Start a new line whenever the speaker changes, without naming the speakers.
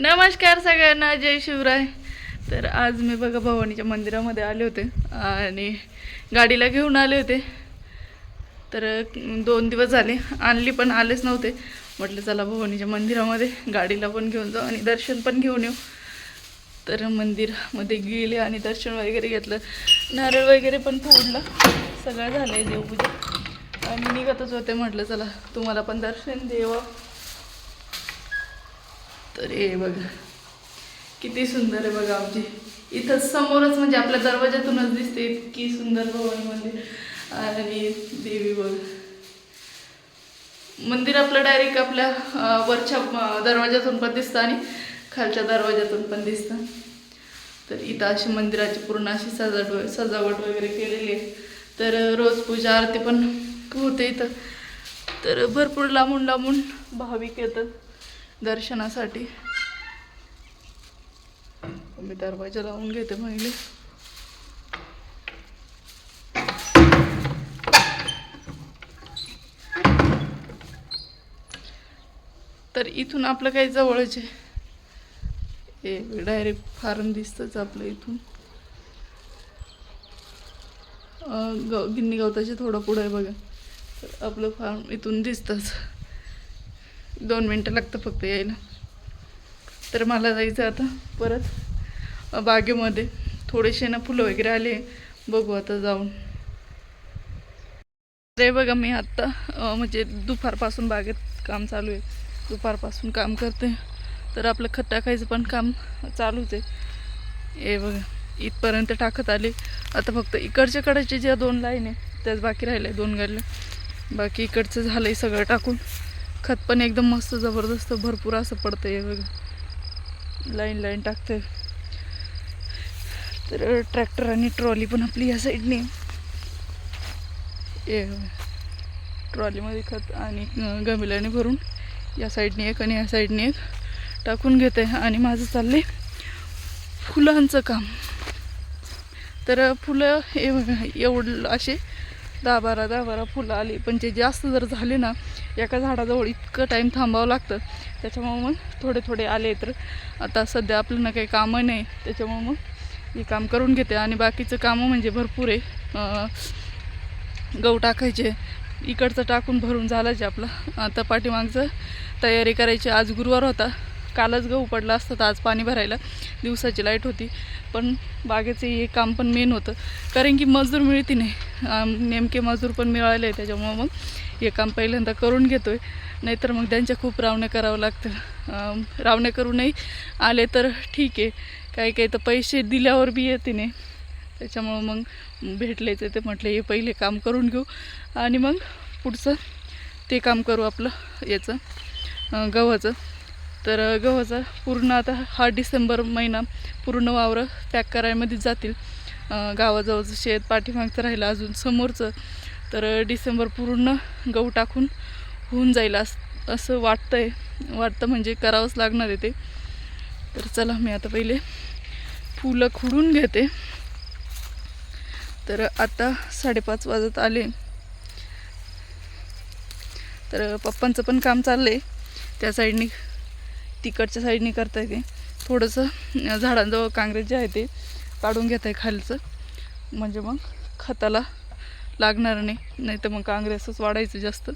नमस्कार सगळ्यांना जय शिवराय. तर आज मी बघा भवानीच्या मंदिरामध्ये आले होते आणि गाडीला घेऊन आले होते. तर दोन दिवस झाले. आणली पण आलेच नव्हते. म्हटलं चला भवानीच्या मंदिरामध्ये गाडीला पण घेऊन जाऊ आणि दर्शन पण घेऊन येऊ. तर मंदिरामध्ये गेले आणि दर्शन वगैरे घेतलं. नारळ वगैरे पण फोडलं. सगळं झालं आहे देवपूजा. आणि निघतच होते म्हटलं चला तुम्हाला पण दर्शन देवं तर हे बघा. किती सुंदर आहे बघा आमची. इथं समोरच म्हणजे आपल्या दरवाजातूनच दिसते इतकी सुंदर भवानी मंदिर म्हणजे. आणि देवी बघ. मंदिर आपलं डायरेक्ट आपल्या वरच्या दरवाजातून पण दिसतं आणि खालच्या दरवाजातून पण दिसतं. तर इथं अशी मंदिराची पूर्ण अशी सजावट सजावट वगैरे केलेली आहे. तर रोज पूजा आरती पण होते इथं. तर भरपूर लांबून लांबून भाविक येतात. दर्शनासाठी. मी दरवाजा लावून घेते पहिले तर इथून आपलं काही जवळच आहे. हे डायरेक्ट फार्म दिसतंच आपलं इथून. ग गिन्नी गवताचे थोडं पुढं आहे बघा. तर आपलं फार्म इथून दिसतंच. दोन मिनटं लागतं फक्त यायला. तर मला जायचं आता परत बागेमध्ये. थोडेसे ना फुलं वगैरे आले. बघू आता जाऊन. ते बघा मी आत्ता म्हणजे दुपारपासून बागेत काम चालू आहे. दुपारपासून काम करते. तर आपलं खत टाकायचं पण काम चालूच आहे. हे बघा इथपर्यंत टाकत आले. आता फक्त इकडच्या कडाचे ज्या दोन लाईन आहे त्याच बाकी राहिले दोन गाडल्या. बाकी इकडचं झालं आहे सगळं टाकून. खत पण एकदम मस्त जबरदस्त भरपूर असं पडतं आहे बघा. लाईन लाईन टाकते तर ट्रॅक्टर आणि ट्रॉली पण आपली या साईडने ये ट्रॉलीमध्ये खत आणि गमिलाने गमिल्याने भरून या साईडने एक आणि या साईडने एक टाकून घेते. आणि माझं चाललंय फुलांचं काम. तर फुलं हे बघा, एवढं असे दहा बारा दहा बारा फुलं आली. पण जे जास्त जर झाले ना एका झाडाजवळ इतकं टाईम थांबावं लागतं. त्याच्यामुळं मग थोडे थोडे आले तर आता सध्या आपल्याला काही कामं नाही. त्याच्यामुळं मग मी काम करून घेते. आणि बाकीचं कामं म्हणजे भरपूर आहे. गहू टाकायचे. इकडचं टाकून भरून झालं आपलं. आता पाठीमागचं तयारी करायची. आज गुरुवार होता. कालच गहू पडला असतं तर आज पाणी भरायला. दिवसाची लाइट होती. पण बागेचं हे काम पण मेन होतं. कारण की मजदूर मिळते नाही नेमके मजूर पण मिळाले त्याच्यामुळं मग हे काम पहिल्यांदा करून घेतो आहे नाहीतर मग त्यांच्या खूप रावण्या करावं लागतं. रावण्या करूनही आले तर ठीक आहे. काही काही तर पैसे दिल्यावर बी येते नाही. त्याच्यामुळं मग भेटलेच ते म्हटले हे पहिले काम करून घेऊ आणि मग पुढचं ते काम करू आपलं याचं गव्हाचं. तर गव्हाचं पूर्ण आता हा डिसेंबर महिना पूर्ण वावरं पॅक करायमध्येच जातील. गावाजवळचं शेत पाठीमागचं राहिलं अजून समोरचं. तर डिसेंबर पूर्ण गहू टाकून होऊन जाईल अस असं वाटतं आहे वाटतं म्हणजे करावंच लागणार आहे ते. तर चला मी आता पहिले फुलं खुडून घेते. तर आता साडेपाच वाजत आले. तर पप्पांचं पण काम चाललं आहे त्या साईडनी तिकडच्या साईडनी करता येते थोडंसं झाडांजवळ काँग्रेस जे आहे ते काढून घेत आहे खालचं. म्हणजे मग खताला लागणार नाही. नाही तर मग काँग्रेसच वाढायचं जास्त.